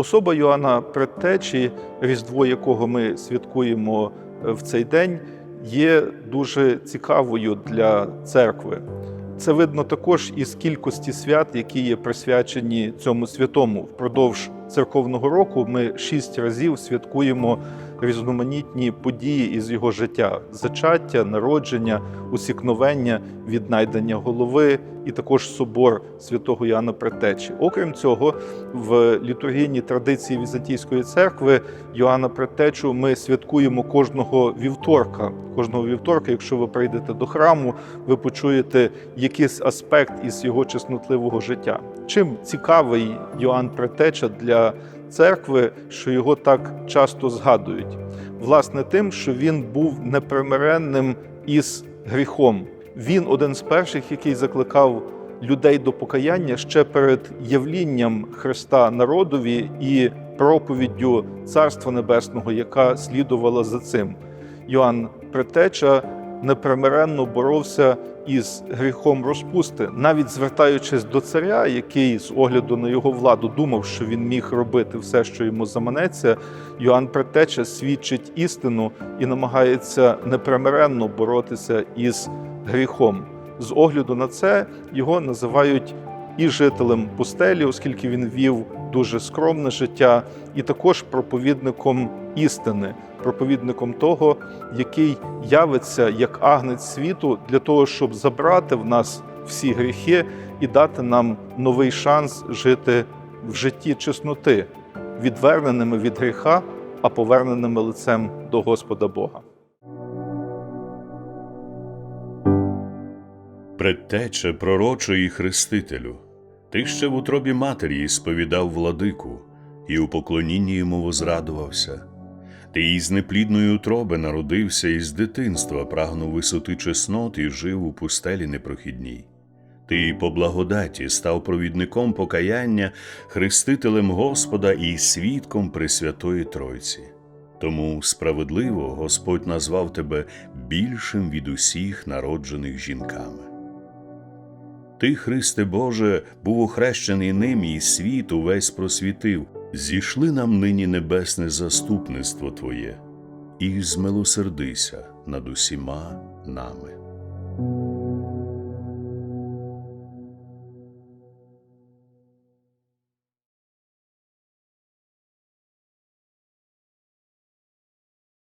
Особа Йоанна Предтечі, Різдво якого ми святкуємо е, в цей день, є дуже цікавою для церкви. Це видно також із кількості свят, які є присвячені цьому святому. Впродовж церковного року ми шість разів святкуємо різноманітні події із його життя: зачаття, народження, усікновення, віднайдення голови і також собор святого Яна Предтечі. Окрім цього, в літургійній традиції Візантійської церкви Йоанна Предтечу ми святкуємо кожного вівторка. Кожного вівторка, якщо ви прийдете до храму, ви почуєте якийсь аспект із його чеснотливого життя. Чим цікавий Йоанн Предтеча для церкви, що його так часто згадують? Власне, тим, що він був непримиренним із гріхом. Він один з перших, який закликав людей до покаяння ще перед явлінням Христа народові і проповіддю Царства Небесного, яка слідувала за цим. Йоанн Предтеча непримиренно боровся із гріхом розпусти, навіть звертаючись до царя, який з огляду на його владу думав, що він міг робити все, що йому заманеться. Йоанн Предтеча свідчить істину і намагається непримиренно боротися із гріхом. З огляду на це його називають і жителем пустелі, оскільки він вів дуже скромне життя, і також проповідником істини, проповідником того, який явиться як агнець світу для того, щоб забрати в нас всі гріхи і дати нам новий шанс жити в житті чесноти, відверненими від гріха, а поверненими лицем до Господа Бога. Предтече пророче і хрестителю, ти ще в утробі матері сповідав владику, і у поклонінні йому возрадувався. Ти із неплідної утроби народився і з дитинства прагнув висоти чеснот і жив у пустелі непрохідній. Ти по благодаті став провідником покаяння, хрестителем Господа і свідком Пресвятої Тройці. Тому справедливо Господь назвав тебе більшим від усіх народжених жінками. Ти, Христе Боже, був охрещений ним і світ увесь просвітив. Зійшли нам нині небесне заступництво Твоє, і змилосердися над усіма нами.